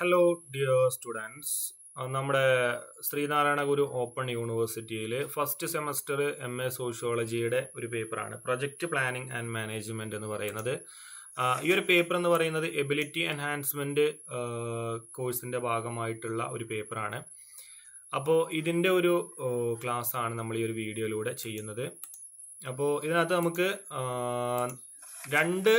Hello dear students നമ്മുടെ Sreenarayana Guru open യൂണിവേഴ്സിറ്റിയിൽ first semester M A സോഷ്യോളജിയുടെ ഒരു പേപ്പറാണ് പ്രൊജക്റ്റ് പ്ലാനിംഗ് ആൻഡ് മാനേജ്മെന്റ് എന്ന് പറയുന്നത്. ഈ ഒരു പേപ്പർ എന്ന് പറയുന്നത് എബിലിറ്റി എൻഹാൻസ്മെന്റ് കോഴ്സിന്റെ ഭാഗമായിട്ടുള്ള ഒരു പേപ്പറാണ് അപ്പോൾ ഇതിന്റെ ഒരു ക്ലാസ് ആണ് നമ്മൾ ഈ ഒരു വീഡിയോയിലൂടെ ചെയ്യുന്നത്. അപ്പോൾ ഇതിനകത്ത് നമുക്ക് രണ്ട്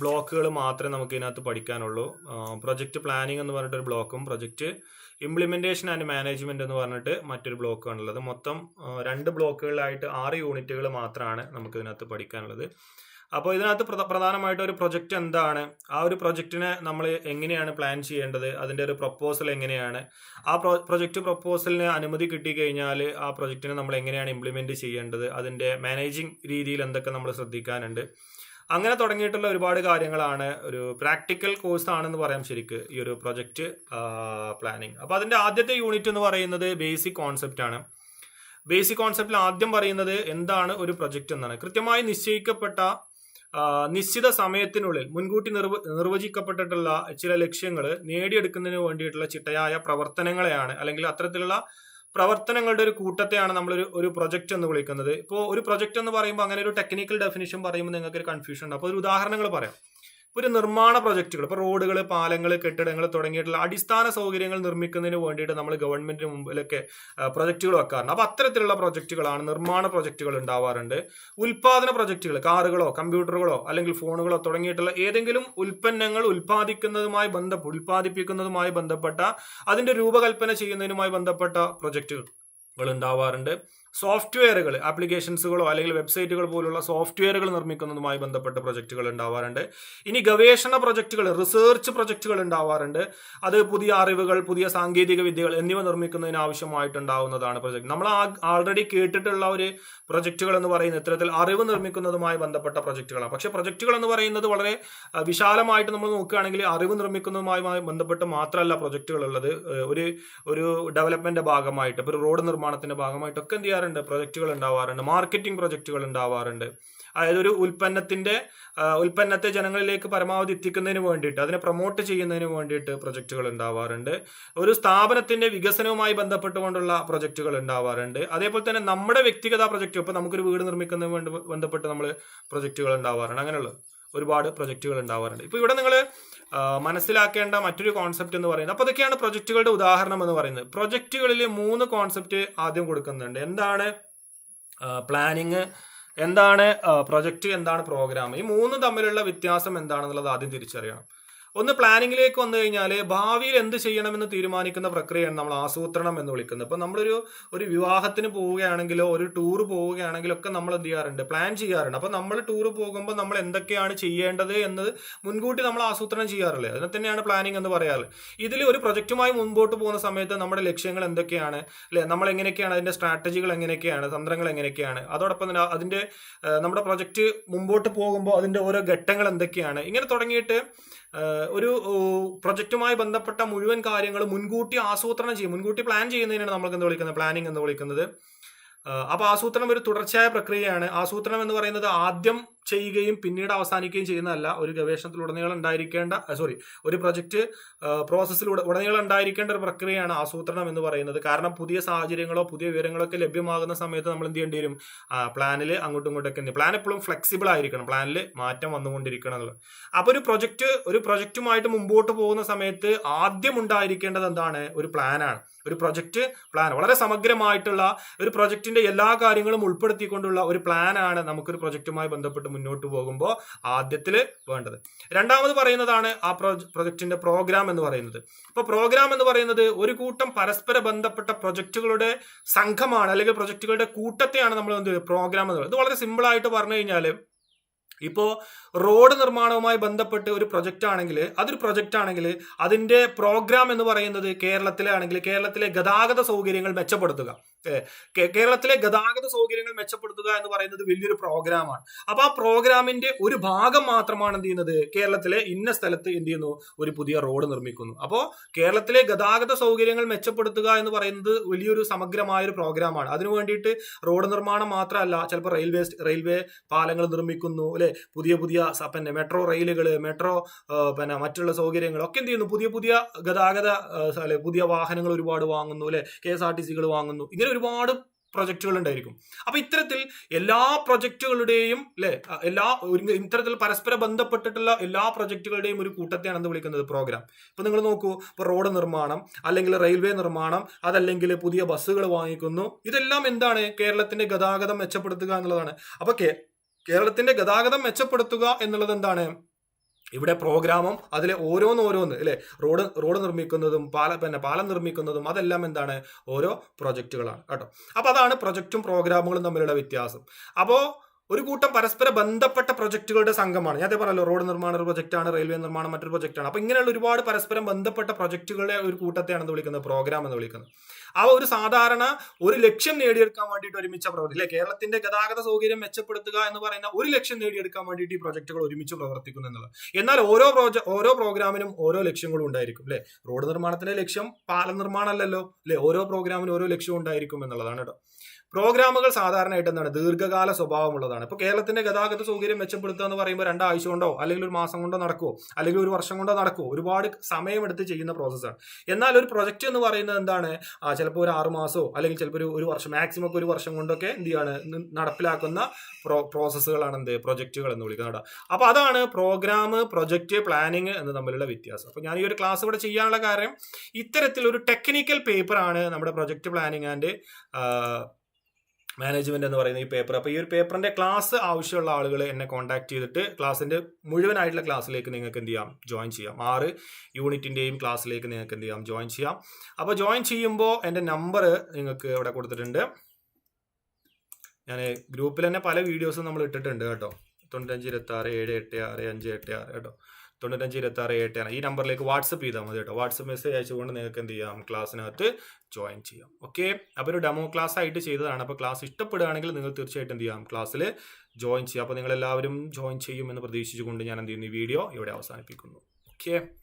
ബ്ലോക്കുകൾ മാത്രമേ നമുക്ക് ഇതിനകത്ത് പഠിക്കാനുള്ളൂ. പ്രൊജക്റ്റ് പ്ലാനിംഗ് എന്ന് പറഞ്ഞിട്ടൊരു ബ്ലോക്കും പ്രൊജക്റ്റ് ഇംപ്ലിമെന്റേഷൻ ആൻഡ് മാനേജ്മെന്റ് എന്ന് പറഞ്ഞിട്ട് മറ്റൊരു ബ്ലോക്കാണുള്ളത് മൊത്തം രണ്ട് ബ്ലോക്കുകളിലായിട്ട് ആറ് യൂണിറ്റുകൾ മാത്രമാണ് നമുക്ക് ഇതിനകത്ത് പഠിക്കാനുള്ളത്. അപ്പോൾ ഇതിനകത്ത് പ്രധ- പ്രധാനമായിട്ട് ഒരു പ്രൊജക്റ്റ് എന്താണ്? ആ ഒരു പ്രൊജക്റ്റിനെ നമ്മൾ എങ്ങനെയാണ് പ്ലാൻ ചെയ്യേണ്ടത്? അതിന്റെ ഒരു പ്രപ്പോസൽ എങ്ങനെയാണ്? ആ പ്രൊ പ്രൊജക്റ്റ് പ്രൊപ്പോസലിന് അനുമതി കിട്ടിക്കഴിഞ്ഞാൽ ആ പ്രൊജക്റ്റിനെ നമ്മൾ എങ്ങനെയാണ് ഇംപ്ലിമെന്റ് ചെയ്യേണ്ടത്? അതിന്റെ മാനേജിങ് രീതിയിൽ എന്തൊക്കെ നമ്മൾ ശ്രദ്ധിക്കാനുണ്ട്? അങ്ങനെ തുടങ്ങിയിട്ടുള്ള ഒരുപാട് കാര്യങ്ങളാണ് ഒരു പ്രാക്ടിക്കൽ കോഴ്സ് ആണെന്ന് പറയാം ശരിക്ക് ഈ ഒരു പ്രൊജക്റ്റ് പ്ലാനിങ് അപ്പോൾ അതിന്റെ ആദ്യത്തെ യൂണിറ്റ് എന്ന് പറയുന്നത് ബേസിക് കോൺസെപ്റ്റ് ആണ്. ബേസിക് കോൺസെപ്റ്റിൽ ആദ്യം പറയുന്നത് എന്താണ് ഒരു പ്രൊജക്റ്റ് എന്നാണ്. കൃത്യമായി നിശ്ചയിക്കപ്പെട്ട നിശ്ചിത സമയത്തിനുള്ളിൽ മുൻകൂട്ടി നിർവ നിർവചിക്കപ്പെട്ടിട്ടുള്ള ചില ലക്ഷ്യങ്ങൾ നേടിയെടുക്കുന്നതിന് വേണ്ടിയിട്ടുള്ള ചിട്ടയായ പ്രവർത്തനങ്ങളെയാണ് അല്ലെങ്കിൽ അത്തരത്തിലുള്ള പ്രവർത്തനങ്ങളുടെ ഒരു കൂട്ടത്തെയാണ് നമ്മൾ ഒരു ഒരു പ്രൊജക്റ്റ് എന്ന് വിളിക്കുന്നത്. ഇപ്പോൾ ഒരു പ്രൊജക്റ്റ് എന്ന് പറയുമ്പോൾ അങ്ങനെ ഒരു ടെക്നിക്കൽ ഡെഫിനിഷൻ പറയുമ്പോൾ നിങ്ങൾക്ക് ഒരു കൺഫ്യൂഷൻ ഉണ്ട് അപ്പോൾ ഒരു ഉദാഹരണങ്ങൾ പറയാം. ഒരു നിർമ്മാണ പ്രോജക്റ്റുകൾ. ഇപ്പോൾ റോഡുകൾ പാലങ്ങൾ കെട്ടിടങ്ങൾ തുടങ്ങിയിട്ടുള്ള അടിസ്ഥാന സൗകര്യങ്ങൾ നിർമ്മിക്കുന്നതിന് വേണ്ടിയിട്ട് നമ്മൾ ഗവൺമെന്റിന് മുമ്പിലൊക്കെ പ്രൊജക്റ്റുകൾ വെക്കാറുണ്ട്. അപ്പോൾ അത്തരത്തിലുള്ള പ്രൊജക്റ്റുകളാണ് നിർമ്മാണ പ്രൊജക്റ്റുകൾ ഉണ്ടാവാറുണ്ട്. ഉൽപാദന പ്രൊജക്റ്റുകൾ കാറുകളോ കമ്പ്യൂട്ടറുകളോ അല്ലെങ്കിൽ ഫോണുകളോ തുടങ്ങിയിട്ടുള്ള ഏതെങ്കിലും ഉൽപ്പന്നങ്ങൾ ഉൽപ്പാദിക്കുന്നതുമായി ബന്ധപ്പെട്ട് ഉൽപ്പാദിപ്പിക്കുന്നതുമായി ബന്ധപ്പെട്ട അതിന്റെ രൂപകൽപ്പന ചെയ്യുന്നതിനുമായി ബന്ധപ്പെട്ട പ്രൊജക്റ്റുകൾ ഉണ്ടാവാറുണ്ട്. സോഫ്റ്റ്വെയറുകൾ ആപ്ലിക്കേഷൻസുകളോ അല്ലെങ്കിൽ വെബ്സൈറ്റുകൾ പോലുള്ള സോഫ്റ്റ്വെയറുകൾ നിർമ്മിക്കുന്നതുമായി ബന്ധപ്പെട്ട പ്രൊജക്റ്റുകൾ ഉണ്ടാവാറുണ്ട്. ഇനി ഗവേഷണ പ്രൊജക്റ്റുകൾ റിസർച്ച് പ്രൊജക്റ്റുകൾ ഉണ്ടാവാറുണ്ട്. അത് പുതിയ അറിവുകൾ പുതിയ സാങ്കേതിക വിദ്യകൾ എന്നിവ നിർമ്മിക്കുന്നതിന് ആവശ്യമായിട്ടുണ്ടാവുന്നതാണ് പ്രൊജക്ട് നമ്മൾ ആൾറെഡി കേട്ടിട്ടുള്ള ഒരു പ്രൊജക്റ്റുകൾ എന്ന് പറയുന്നത് ഇത്തരത്തിൽ അറിവ് നിർമ്മിക്കുന്നതുമായി ബന്ധപ്പെട്ട പ്രൊജക്റ്റുകളാണ്. പക്ഷേ പ്രൊജക്റ്റുകൾ എന്ന് പറയുന്നത് വളരെ വിശാലമായിട്ട് നമ്മൾ നോക്കുകയാണെങ്കിൽ അറിവ് നിർമ്മിക്കുന്നതുമായി ബന്ധപ്പെട്ട് മാത്രമല്ല പ്രൊജക്റ്റുകൾ ഉള്ളത്. ഒരു ഒരു ഡെവലപ്മെന്റ് ഭാഗമായിട്ട് ഇപ്പോൾ ഒരു റോഡ് നിർമ്മാണത്തിന്റെ ഭാഗമായിട്ടൊക്കെ എന്ത് ചെയ്യാറുണ്ട്? പ്രൊജക്റ്റുകൾ ഉണ്ടാവാറുണ്ട് മാർക്കറ്റിംഗ് പ്രൊജക്റ്റുകൾ ഉണ്ടാവാറുണ്ട്. അതായത് ഒരു ഉൽപ്പന്നത്തിന്റെ ഉൽപ്പന്നത്തെ ജനങ്ങളിലേക്ക് പരമാവധി എത്തിക്കുന്നതിന് വേണ്ടിയിട്ട് അതിനെ പ്രൊമോട്ട് ചെയ്യുന്നതിന് വേണ്ടിയിട്ട് പ്രൊജക്റ്റുകൾ ഉണ്ടാവാറുണ്ട്. ഒരു സ്ഥാപനത്തിന്റെ വികസനവുമായി ബന്ധപ്പെട്ടുകൊണ്ടുള്ള പ്രൊജക്റ്റുകൾ ഉണ്ടാവാറുണ്ട്. അതേപോലെ തന്നെ നമ്മുടെ വ്യക്തിഗത പ്രൊജക്റ്റ് ഇപ്പോൾ നമുക്കൊരു വീട് നിർമ്മിക്കുന്നതിന് വേണ്ടി ബന്ധപ്പെട്ട് നമ്മൾ പ്രൊജക്റ്റുകൾ ഉണ്ടാവാറുണ്ട്. അങ്ങനെയുള്ള ഒരുപാട് പ്രൊജക്റ്റുകൾ ഉണ്ടാവാറുണ്ട്. ഇപ്പോൾ ഇവിടെ നിങ്ങൾ മനസ്സിലാക്കേണ്ട മറ്റൊരു കോൺസെപ്റ്റ് എന്ന് പറയുന്നത് അപ്പോൾ ഇതൊക്കെയാണ് പ്രൊജക്റ്റുകളുടെ ഉദാഹരണം എന്ന് പറയുന്നത്. പ്രൊജക്റ്റുകളിൽ മൂന്ന് കോൺസെപ്റ്റ് ആദ്യം കൊടുക്കുന്നുണ്ട്. എന്താണ് പ്ലാനിങ് എന്താണ് പ്രൊജക്റ്റ് എന്താണ് പ്രോഗ്രാം ഈ മൂന്ന് തമ്മിലുള്ള വ്യത്യാസം എന്താണെന്നുള്ളത് ആദ്യം തിരിച്ചറിയണം. ഒന്ന് പ്ലാനിങ്ങിലേക്ക് വന്നു കഴിഞ്ഞാൽ ഭാവിയിൽ എന്ത് ചെയ്യണമെന്ന് തീരുമാനിക്കുന്ന പ്രക്രിയയാണ് നമ്മൾ ആസൂത്രണം എന്ന് വിളിക്കുന്നത്. ഇപ്പം നമ്മളൊരു ഒരു വിവാഹത്തിന് പോവുകയാണെങ്കിലോ ഒരു ടൂർ പോവുകയാണെങ്കിലോ ഒക്കെ നമ്മൾ എന്ത് ചെയ്യാറുണ്ട്? പ്ലാൻ ചെയ്യാറുണ്ട്. അപ്പം നമ്മൾ ടൂർ പോകുമ്പോൾ നമ്മൾ എന്തൊക്കെയാണ് ചെയ്യേണ്ടത് എന്നത് മുൻകൂട്ടി നമ്മൾ ആസൂത്രണം ചെയ്യാറില്ലേ? അതിനെ തന്നെയാണ് പ്ലാനിങ് എന്ന് പറയാറ്. ഇതിൽ ഒരു പ്രൊജക്റ്റുമായി മുൻപോട്ട് പോകുന്ന സമയത്ത് നമ്മുടെ ലക്ഷ്യങ്ങൾ എന്തൊക്കെയാണ്? അല്ലേ? നമ്മൾ എങ്ങനെയൊക്കെയാണ്? അതിന്റെ സ്ട്രാറ്റജികൾ എങ്ങനെയൊക്കെയാണ്? തന്ത്രങ്ങൾ എങ്ങനെയൊക്കെയാണ്? അതോടൊപ്പം തന്നെ അതിന്റെ നമ്മുടെ പ്രൊജക്റ്റ് മുമ്പോട്ട് പോകുമ്പോൾ അതിന്റെ ഓരോ ഘട്ടങ്ങൾ എന്തൊക്കെയാണ്? ഇങ്ങനെ തുടങ്ങിയിട്ട് ഒരു പ്രൊജക്റ്റുമായി ബന്ധപ്പെട്ട മുഴുവൻ കാര്യങ്ങൾ മുൻകൂട്ടി ആസൂത്രണം ചെയ്യും. മുൻകൂട്ടി പ്ലാൻ ചെയ്യുന്നതിനാണ് നമ്മൾക്ക് എന്ത് വിളിക്കുന്നത്? പ്ലാനിങ് എന്ന് വിളിക്കുന്നത്. അപ്പോൾ ആസൂത്രണം ഒരു തുടർച്ചയായ പ്രക്രിയയാണ്. ആസൂത്രണം എന്ന് പറയുന്നത് ആദ്യം ചെയ്യുകയും പിന്നീട് അവസാനിക്കുകയും ചെയ്യുന്നതല്ല. ഒരു ഗവേഷണത്തിലുടനീളം ഉണ്ടായിരിക്കേണ്ട സോറി ഒരു പ്രൊജക്റ്റ് പ്രോസസ്സിലൂടെ ഉടനീളം ഉണ്ടായിരിക്കേണ്ട ഒരു പ്രക്രിയയാണ് ആസൂത്രണം എന്ന് പറയുന്നത്. കാരണം പുതിയ സാഹചര്യങ്ങളോ പുതിയ വിവരങ്ങളോ ഒക്കെ ലഭ്യമാകുന്ന സമയത്ത് നമ്മൾ എന്ത് ചെയ്യേണ്ടി വരും? പ്ലാനിൽ അങ്ങോട്ടും ഇങ്ങോട്ടൊക്കെ പ്ലാൻ എപ്പോഴും ഫ്ലെക്സിബിൾ ആയിരിക്കണം. പ്ലാനിൽ മാറ്റം വന്നുകൊണ്ടിരിക്കണം എന്നുള്ളത് അപ്പോൾ ഒരു പ്രൊജക്റ്റ് ഒരു പ്രൊജക്റ്റുമായിട്ട് മുമ്പോട്ട് പോകുന്ന സമയത്ത് ആദ്യം ഉണ്ടായിരിക്കേണ്ടത് എന്താണ്? ഒരു പ്ലാനാണ് ഒരു പ്രൊജക്റ്റ് പ്ലാൻ വളരെ സമഗ്രമായിട്ടുള്ള ഒരു പ്രൊജക്റ്റിന്റെ എല്ലാ കാര്യങ്ങളും ഉൾപ്പെടുത്തിക്കൊണ്ടുള്ള ഒരു പ്ലാനാണ് നമുക്കൊരു പ്രൊജക്റ്റുമായി ബന്ധപ്പെട്ട് മുന്നോട്ട് പോകുമ്പോൾ ആദ്യത്തിൽ വേണ്ടത്. രണ്ടാമത് പറയുന്നതാണ് ആ പ്രൊജക്ടിന്റെ പ്രോഗ്രാം എന്ന് പറയുന്നത്. അപ്പോൾ പ്രോഗ്രാം എന്ന് പറയുന്നത് ഒരു കൂട്ടം പരസ്പര ബന്ധപ്പെട്ട പ്രൊജക്റ്റുകളുടെ സംഘമാണ് അല്ലെങ്കിൽ പ്രൊജക്റ്റുകളുടെ കൂട്ടത്തെയാണ് നമ്മൾ എന്ത് പ്രോഗ്രാം എന്ന് പറയുന്നത്. ഇത് വളരെ സിമ്പിൾ ആയിട്ട് പറഞ്ഞു കഴിഞ്ഞാൽ ഇപ്പോൾ റോഡ് നിർമ്മാണവുമായി ബന്ധപ്പെട്ട് ഒരു പ്രൊജക്റ്റ് ആണെങ്കിൽ അതൊരു പ്രൊജക്റ്റ് ആണെങ്കിൽ അതിന്റെ പ്രോഗ്രാം എന്ന് പറയുന്നത് കേരളത്തിലെ ആണെങ്കിൽ കേരളത്തിലെ ഗതാഗത സൗകര്യങ്ങൾ മെച്ചപ്പെടുത്തുക. കേരളത്തിലെ ഗതാഗത സൗകര്യങ്ങൾ മെച്ചപ്പെടുത്തുക എന്ന് പറയുന്നത് വലിയൊരു പ്രോഗ്രാമാണ് അപ്പോൾ ആ പ്രോഗ്രാമിന്റെ ഒരു ഭാഗം മാത്രമാണ് എന്ത് ചെയ്യുന്നത്? കേരളത്തിലെ ഇന്ന സ്ഥലത്ത് എന്ത് ചെയ്യുന്നു? ഒരു പുതിയ റോഡ് നിർമ്മിക്കുന്നു. അപ്പോൾ കേരളത്തിലെ ഗതാഗത സൗകര്യങ്ങൾ മെച്ചപ്പെടുത്തുക എന്ന് പറയുന്നത് വലിയൊരു സമഗ്രമായ ഒരു പ്രോഗ്രാമാണ്. അതിനു വേണ്ടിയിട്ട് റോഡ് നിർമ്മാണം മാത്രമല്ല ചിലപ്പോൾ റെയിൽവേ റെയിൽവേ പാലങ്ങൾ നിർമ്മിക്കുന്നു അല്ലെ? പുതിയ പുതിയ പിന്നെ മെട്രോ റെയിലുകൾ മെട്രോ പിന്നെ മറ്റുള്ള സൗകര്യങ്ങൾ ഒക്കെ എന്ത് ചെയ്യുന്നു പുതിയ പുതിയ ഗതാഗത അല്ലെ പുതിയ വാഹനങ്ങൾ ഒരുപാട് വാങ്ങുന്നു അല്ലെ? കെ എസ് ആർ ടി സികൾ വാങ്ങുന്നു. ഇങ്ങനെ ഒരുപാട് പ്രൊജക്റ്റുകൾ ഉണ്ടായിരിക്കും. അപ്പൊ ഇത്തരത്തിൽ എല്ലാ പ്രൊജക്റ്റുകളുടെയും അല്ലെ എല്ലാ ഇത്തരത്തിൽ പരസ്പര ബന്ധപ്പെട്ടിട്ടുള്ള എല്ലാ പ്രൊജക്റ്റുകളുടെയും ഒരു കൂട്ടത്തെയാണ് എന്ത് വിളിക്കുന്നത് പ്രോഗ്രാം. ഇപ്പൊ നിങ്ങൾ നോക്കൂ ഇപ്പൊ റോഡ് നിർമ്മാണം അല്ലെങ്കിൽ റെയിൽവേ നിർമ്മാണം അതല്ലെങ്കിൽ പുതിയ ബസ്സുകൾ വാങ്ങിക്കുന്നു. ഇതെല്ലാം എന്താണ്? കേരളത്തിന്റെ ഗതാഗതം മെച്ചപ്പെടുത്തുക എന്നുള്ളതാണ്. അപ്പൊ കേരളത്തിന്റെ ഗതാഗതം മെച്ചപ്പെടുത്തുക എന്നുള്ളത് എന്താണ്? ഇവിടെ പ്രോഗ്രാമും അതിലെ ഓരോന്നോരോന്ന് അല്ലെ? റോഡ് റോഡ് നിർമ്മിക്കുന്നതും പാല പിന്നെ പാലം നിർമ്മിക്കുന്നതും അതെല്ലാം എന്താണ്? ഓരോ പ്രൊജക്റ്റുകളാണ് കേട്ടോ? അപ്പൊ അതാണ് പ്രൊജക്റ്റും പ്രോഗ്രാമുകളും തമ്മിലുള്ള വ്യത്യാസം. അപ്പോൾ ഒരു കൂട്ടം പരസ്പര ബന്ധപ്പെട്ട പ്രൊജക്റ്റുകളുടെ സംഘമാണ്. ഞാൻ പറഞ്ഞല്ലോ റോഡ് നിർമ്മാണ ഒരു പ്രൊജക്റ്റാണ് റെയിൽവേ നിർമ്മാണം മറ്റൊരു പ്രൊജക്റ്റാണ്. അപ്പോൾ ഇങ്ങനെയുള്ള ഒരുപാട് പരസ്പരം ബന്ധപ്പെട്ട പ്രൊജക്റ്റുകളുടെ ഒരു കൂട്ടത്തെയാണ് എന്ന് വിളിക്കുന്നത് പ്രോഗ്രാം എന്ന് വിളിക്കുന്നത്. അവ ഒരു സാധാരണ ഒരു ലക്ഷ്യം നേടിയെടുക്കാൻ വേണ്ടിയിട്ട് ഒരുമിച്ച പ്രവർത്തി അല്ലെ? കേരളത്തിന്റെ ഗതാഗത സൗകര്യം മെച്ചപ്പെടുത്തുക എന്ന് പറയുന്ന ഒരു ലക്ഷ്യം നേടിയെടുക്കാൻ വേണ്ടിയിട്ട് ഈ പ്രൊജക്ടുകൾ ഒരുമിച്ച് പ്രവർത്തിക്കുന്നു എന്നുള്ളത്. എന്നാൽ ഓരോ പ്രോജ ഓരോ പ്രോഗ്രാമിനും ഓരോ ലക്ഷ്യങ്ങളും ഉണ്ടായിരിക്കും അല്ലെ? റോഡ് നിർമ്മാണത്തിന്റെ ലക്ഷ്യം പാലം നിർമ്മാണമല്ലല്ലോ അല്ലെ? ഓരോ പ്രോഗ്രാമിനും ഓരോ ലക്ഷ്യവും ഉണ്ടായിരിക്കും എന്നുള്ളതാണ് കേട്ടോ. പ്രോഗ്രാമുകൾ സാധാരണയായിട്ട് എന്താണ് ദീർഘകാല സ്വഭാവമുള്ളതാണ്. ഇപ്പൊ കേരളത്തിന്റെ ഗതാഗത സൗകര്യം മെച്ചപ്പെടുത്തുക എന്ന് പറയുമ്പോൾ രണ്ടാഴ്ച കൊണ്ടോ അല്ലെങ്കിൽ ഒരു മാസം കൊണ്ടോ നടക്കുമോ അല്ലെങ്കിൽ ഒരു വർഷം കൊണ്ടോ നടക്കുമോ ഒരുപാട് സമയമെടുത്ത് ചെയ്യുന്ന പ്രോസസ്സാണ് എന്നാൽ ഒരു പ്രൊജക്ട് എന്ന് പറയുന്നത് എന്താണ്? ചിലപ്പോൾ ഒരു ആറ് അല്ലെങ്കിൽ ചിലപ്പോൾ ഒരു വർഷം മാക്സിമം ഒക്കെ ഒരു വർഷം കൊണ്ടൊക്കെ എന്ത് ചെയ്യാണ്? നടപ്പിലാക്കുന്ന പ്രോ പ്രോസസ്സുകളാണ് എന്ത്? പ്രൊജക്റ്റുകൾ എന്ന് വിളിക്കുന്നത് അപ്പോൾ അപ്പൊ അതാണ് പ്രോഗ്രാം പ്രൊജക്റ്റ് പ്ലാനിങ് എന്ന് തമ്മിലുള്ള വ്യത്യാസം. അപ്പോൾ ഞാൻ ഈ ഒരു ക്ലാസ് ഇവിടെ ചെയ്യാനുള്ള കാര്യം ഇത്തരത്തിലൊരു ടെക്നിക്കൽ പേപ്പറാണ് നമ്മുടെ പ്രൊജക്ട് പ്ലാനിങ് ആൻഡ് മാനേജ്മെന്റ് എന്ന് പറയുന്ന ഈ പേപ്പർ അപ്പോൾ ഈ ഒരു പേപ്പറിന്റെ ക്ലാസ് ആവശ്യമുള്ള ആളുകൾ എന്നെ കോൺടാക്ട് ചെയ്തിട്ട് ക്ലാസ്സിന്റെ മുഴുവനായിട്ടുള്ള ക്ലാസ്സിലേക്ക് നിങ്ങൾക്ക് എന്ത് ചെയ്യാം? ജോയിൻ ചെയ്യാം. ആറ് യൂണിറ്റിന്റെയും ക്ലാസ്സിലേക്ക് നിങ്ങൾക്ക് എന്ത് ചെയ്യാം? ജോയിൻ ചെയ്യാം. അപ്പോൾ ജോയിൻ ചെയ്യുമ്പോൾ എന്റെ നമ്പർ നിങ്ങൾക്ക് ഇവിടെ കൊടുത്തിട്ടുണ്ട്. ഞാൻ ഗ്രൂപ്പിൽ തന്നെ പല വീഡിയോസും നമ്മൾ ഇട്ടിട്ടുണ്ട് കേട്ടോ. തൊണ്ണൂറ്റഞ്ച് ഇരുപത്തി ആറ് ഏഴ് എട്ട് ആറ് അഞ്ച് എട്ട് ആറ് കേട്ടോ. തൊണ്ണൂറ്റഞ്ച് ഇരുപത്തി ആറ് ആറ് ഈ നമ്പറിലേക്ക് വാട്സപ്പ് ചെയ്താൽ മതി കേട്ടോ. വാട്സപ്പ് മെസ്സേജ് അയച്ചുകൊണ്ട് നിങ്ങൾക്ക് എന്ത് ചെയ്യാം? ക്ലാസ്സിനകത്ത് ജോയിൻ ചെയ്യാം. ഓക്കെ അപ്പോൾ ഒരു ഡെമോ ക്ലാസ് ആയിട്ട് ചെയ്തതാണ്. അപ്പോൾ ക്ലാസ് ഇഷ്ടപ്പെടുകയാണെങ്കിൽ നിങ്ങൾ തീർച്ചയായിട്ടും എന്ത് ചെയ്യാം? ക്ലാസ്സിൽ ജോയിൻ ചെയ്യാം. അപ്പോൾ നിങ്ങളെല്ലാവരും ജോയിൻ ചെയ്യുമെന്ന് പ്രതീക്ഷിച്ചുകൊണ്ട് ഞാൻ എന്ത് ചെയ്യുന്നു? ഈ വീഡിയോ ഇവിടെ അവസാനിപ്പിക്കുന്നു. ഓക്കെ